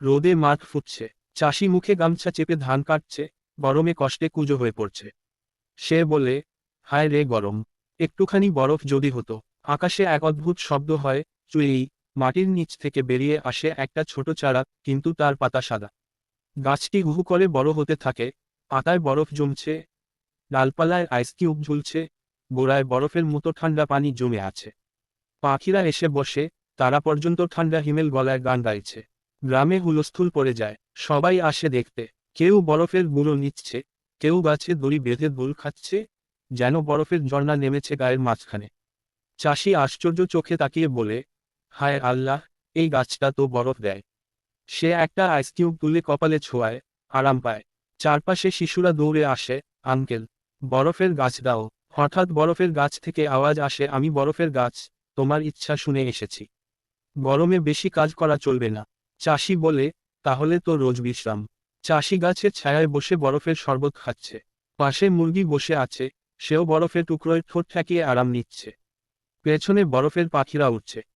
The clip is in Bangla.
রোদে মাঠ ফুটছে, চাষি মুখে গামছা চেপে ধান কাটছে, গরমে কষ্টে কুজো হয়ে পড়ছে। সে বলে, হায় রে গরম, একটুখানি বরফ যদি হতো, আকাশে এক অদ্ভুত শব্দ হয় চুই মাটির নিচ থেকে বেরিয়ে আসে একটা ছোট চারা, কিন্তু তার পাতা সাদা। গাছটি হুহু করে বড় হতে থাকে, পাতায় বরফ জমছে, ডালপালায় আইস কিউব ঝুলছে, গোড়ায় বরফের মতো ঠান্ডা পানি জমে আছে। পাখিরা এসে বসে, তারা পর্যন্ত ঠান্ডা হিমেল গলায় গান গাইছে। গ্রামে হুলস্থুল পড়ে যায়, সবাই আসে দেখতে। কেউ বরফের গুঁড়ো নিচ্ছে, কেউ গাছে দড়ি বেঁধে দোল খাচ্ছে, যেন বরফের ঝর্ণা নেমেছে গায়ের মাঝখানে। চাষি আশ্চর্য চোখে তাকিয়ে বলে, হায় আল্লাহ, এই গাছটা তো বরফ দেয়। সে একটা আইসকিউব তুলে কপালে ছোঁয়ায়, আরাম পায়। চারপাশে শিশুরা দৌড়ে আসে, আঙ্কেল, বরফের গাছ দাও। হঠাৎ বরফের গাছ থেকে আওয়াজ আসে, আমি বরফের গাছ, তোমার ইচ্ছা শুনে এসেছি। গরমে বেশি কাজ করা চলবে না। চাষি বলে, তাহলে তো রোজ বিশ্রাম। চাষি গাছের ছায়ায় বসে বরফের শরবত খাচ্ছে। পাশে মুরগি বসে আছে, সেও বরফের টুকরোয় ঠোঁট ঠেকিয়ে আরাম নিচ্ছে। পেছনে বরফের পাখিরা উঠছে